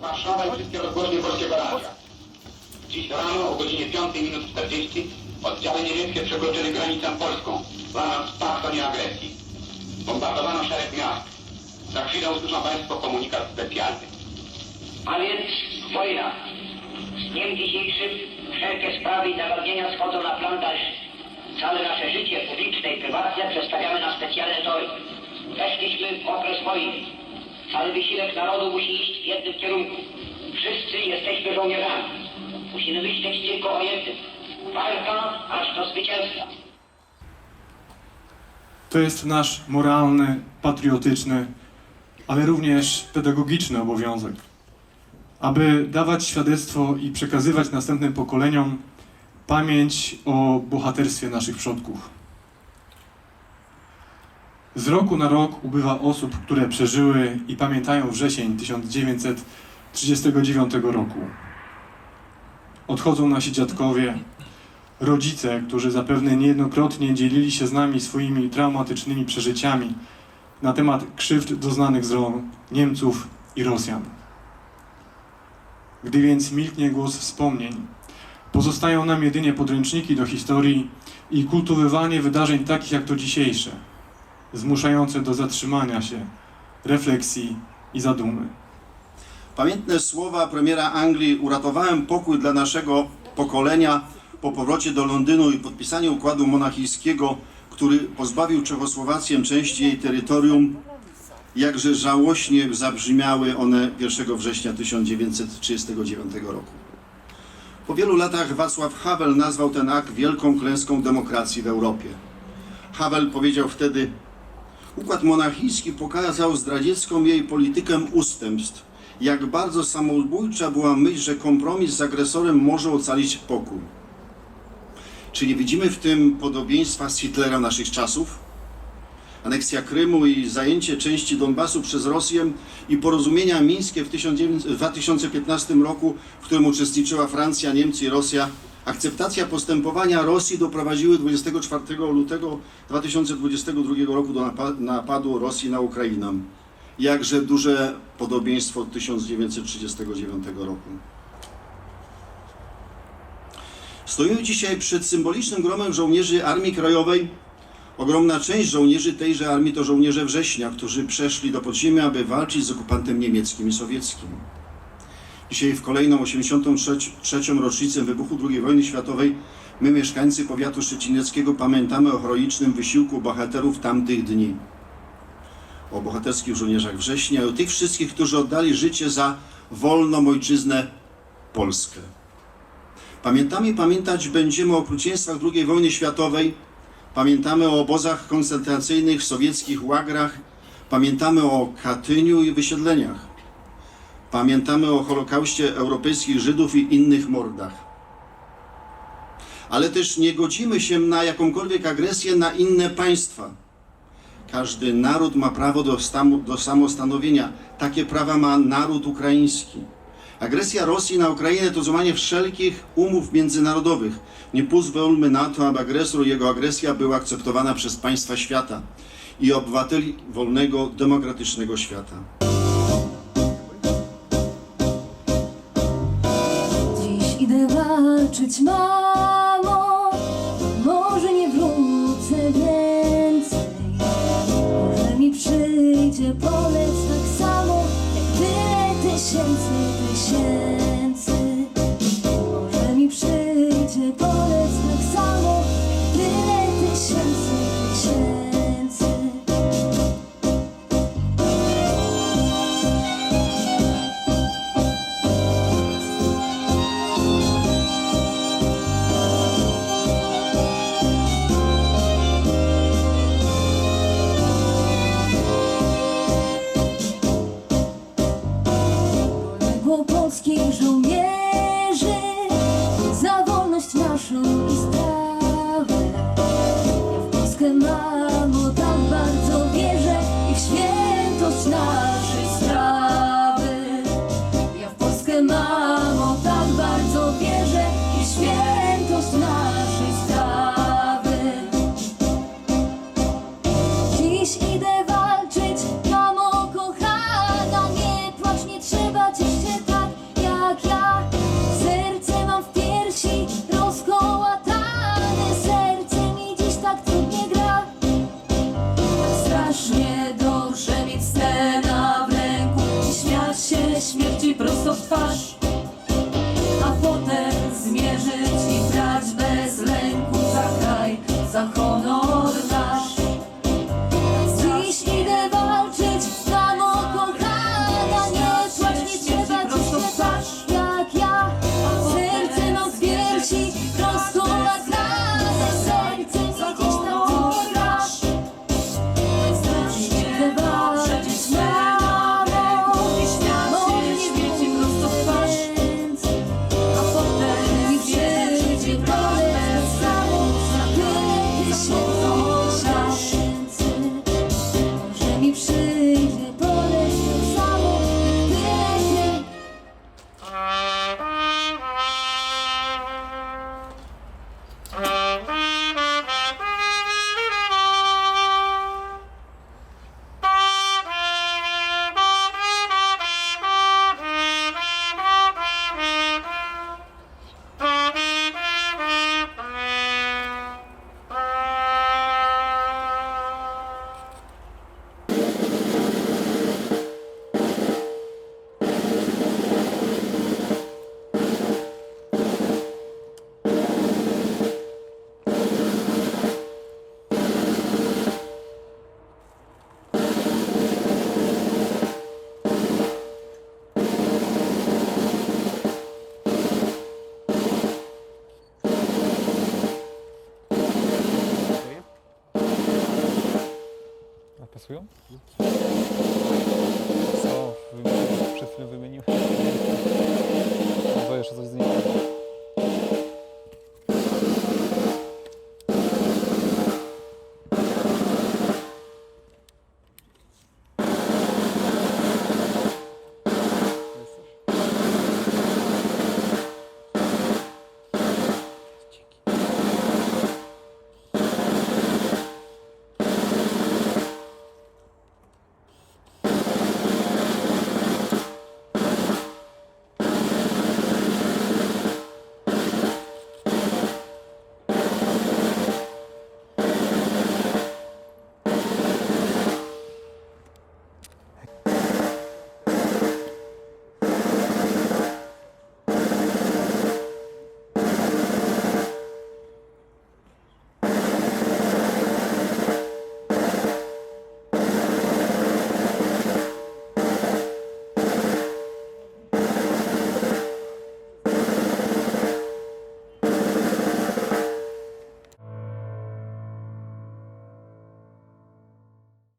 Warszawa i wszystkie rozgłośnie Polskiego Radia. Dziś rano o godzinie 5 minut 40 oddziały niemieckie przekroczyły granicę polską, zamiast paktonie agresji. Bombardowano szereg miast. Za chwilę usłyszą Państwo komunikat specjalny. A więc wojna. Z dniem dzisiejszym wszelkie sprawy i zagadnienia schodzą na plan dalszy. Całe nasze życie publiczne i prywatne przestawiamy na specjalne tory. Weszliśmy w okres wojny. Cały wysiłek narodu musi iść w jednym kierunku. Wszyscy jesteśmy żołnierzami. Musimy myśleć tylko o jednym. Walka aż do zwycięstwa. To jest nasz moralny, patriotyczny, ale również pedagogiczny obowiązek. Aby dawać świadectwo i przekazywać następnym pokoleniom pamięć o bohaterstwie naszych przodków. Z roku na rok ubywa osób, które przeżyły i pamiętają wrzesień 1939 roku. Odchodzą nasi dziadkowie, rodzice, którzy zapewne niejednokrotnie dzielili się z nami swoimi traumatycznymi przeżyciami na temat krzywd doznanych z rąk Niemców i Rosjan. Gdy więc milknie głos wspomnień, pozostają nam jedynie podręczniki do historii i kultywowanie wydarzeń takich jak to dzisiejsze, zmuszające do zatrzymania się, refleksji i zadumy. Pamiętne słowa premiera Anglii uratowałem pokój dla naszego pokolenia po powrocie do Londynu i podpisaniu układu monachijskiego, który pozbawił Czechosłowację części jej terytorium, jakże żałośnie zabrzmiały one 1 września 1939 roku. Po wielu latach Václav Havel nazwał ten akt wielką klęską demokracji w Europie. Havel powiedział wtedy, Układ monachijski pokazał zdradziecką jej politykę ustępstw. Jak bardzo samobójcza była myśl, że kompromis z agresorem może ocalić pokój. Czy nie widzimy w tym podobieństwa z Hitlera naszych czasów? Aneksja Krymu i zajęcie części Donbasu przez Rosję i porozumienia mińskie w 1900 w 2015 roku, w którym uczestniczyła Francja, Niemcy i Rosja, Akceptacja postępowania Rosji doprowadziły 24 lutego 2022 roku do napa- napadu Rosji na Ukrainę. Jakże duże podobieństwo od 1939 roku. Stoimy dzisiaj przed symbolicznym gromem żołnierzy Armii Krajowej. Ogromna część żołnierzy tejże armii to żołnierze września, którzy przeszli do podziemia, aby walczyć z okupantem niemieckim i sowieckim. Dzisiaj w kolejną 83. rocznicę wybuchu II wojny światowej my, mieszkańcy powiatu szczecineckiego, pamiętamy o heroicznym wysiłku bohaterów tamtych dni. O bohaterskich żołnierzach września i o tych wszystkich, którzy oddali życie za wolną ojczyznę Polskę. Pamiętamy i pamiętać będziemy o okrucieństwach II wojny światowej, pamiętamy o obozach koncentracyjnych, sowieckich łagrach, pamiętamy o Katyniu i wysiedleniach. Pamiętamy o Holokauście europejskich Żydów i innych mordach. Ale też nie godzimy się na jakąkolwiek agresję na inne państwa. Każdy naród ma prawo do, stamu, do samostanowienia. Takie prawa ma naród ukraiński. Agresja Rosji na Ukrainę to złamanie wszelkich umów międzynarodowych. Nie pozwólmy na to, aby agresor i jego agresja była akceptowana przez państwa świata i obywateli wolnego, demokratycznego świata. Walczyć, mamo. Może Istniałe w polskim Oh. pasują? Co? Wymieniłem, przed chwilą wymieniłem. No to jeszcze coś z nimi.